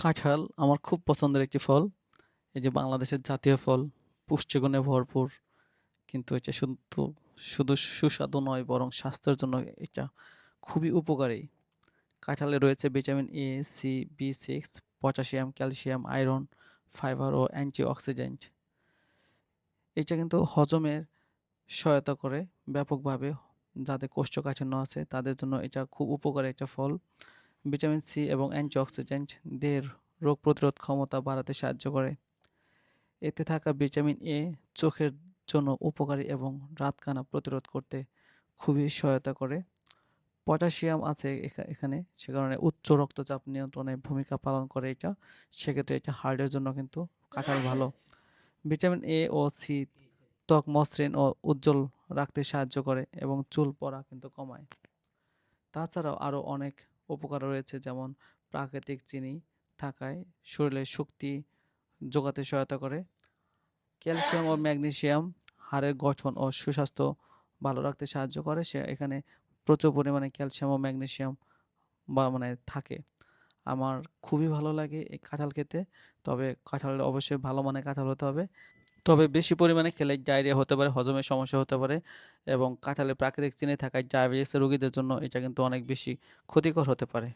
কাঁঠাল আমার খুব পছন্দের একটি ফল। এই যে বাংলাদেশের জাতীয় ফল, পুষ্টিগুণে ভরপুর। কিন্তু এটা শুধু শুধু সুস্বাদু নয় বরং স্বাস্থ্যের জন্য এটা খুবই উপকারী। কাঁঠালে রয়েছে vitamin A, C, B six, potassium, calcium, iron, fibre O antioxidant. এটা কিন্তু হজমের সহায়তা করে ব্যাপকভাবে। যাদের কোষ্ঠকাঠিন্য আছে তাদের জন্য এটা খুব উপকারী একটা ফল। ভিটামিন সি এবং অ্যান্টিঅক্সিডেন্ট দেহের রোগ প্রতিরোধ ক্ষমতা বাড়াতে সাহায্য করে। এতে থাকা ভিটামিন এ চোখের জন্য উপকারী এবং রাতকানা প্রতিরোধ করতে খুবই সহায়তা করে। পটাশিয়াম আছে এখানে, সে কারণে উচ্চ রক্তচাপ নিয়ন্ত্রণে ভূমিকা পালন করে এটা। সেক্ষেত্রে এটা হার্টের জন্য কিন্তু কাঁঠাল ভালো। ভিটামিন এ ও সি ত্বক মসৃণ ও উজ্জ্বল রাখতে সাহায্য করে এবং চুল পড়া কিন্তু কমায়। তাছাড়াও আরও অনেক উপকার রয়েছে, যেমন প্রাকৃতিক চিনি থাকায় শরীরে শক্তি যোগাতে সহায়তা করে। ক্যালসিয়াম ও ম্যাগনেসিয়াম হাড়ের গঠন ও সুস্বাস্থ্য ভালো রাখতে সাহায্য করে। সে এখানে প্রচুর পরিমাণে ক্যালসিয়াম ও ম্যাগনেসিয়াম বা মানে থাকে। আমার খুবই ভালো লাগে এই কাঁঠাল খেতে। তবে কাঁঠাল অবশ্যই ভালো মানের কাঁঠাল হতে হবে। তবে বেশি পরিমাণে খেলে ডায়রিয়া হতে পারে, হজমের সমস্যা হতে পারে এবং কাঁঠালে প্রাকৃতিক চিনি থাকায় ডায়াবেটিসের রোগীদের জন্য এটা কিন্তু অনেক বেশি ক্ষতিকর হতে পারে।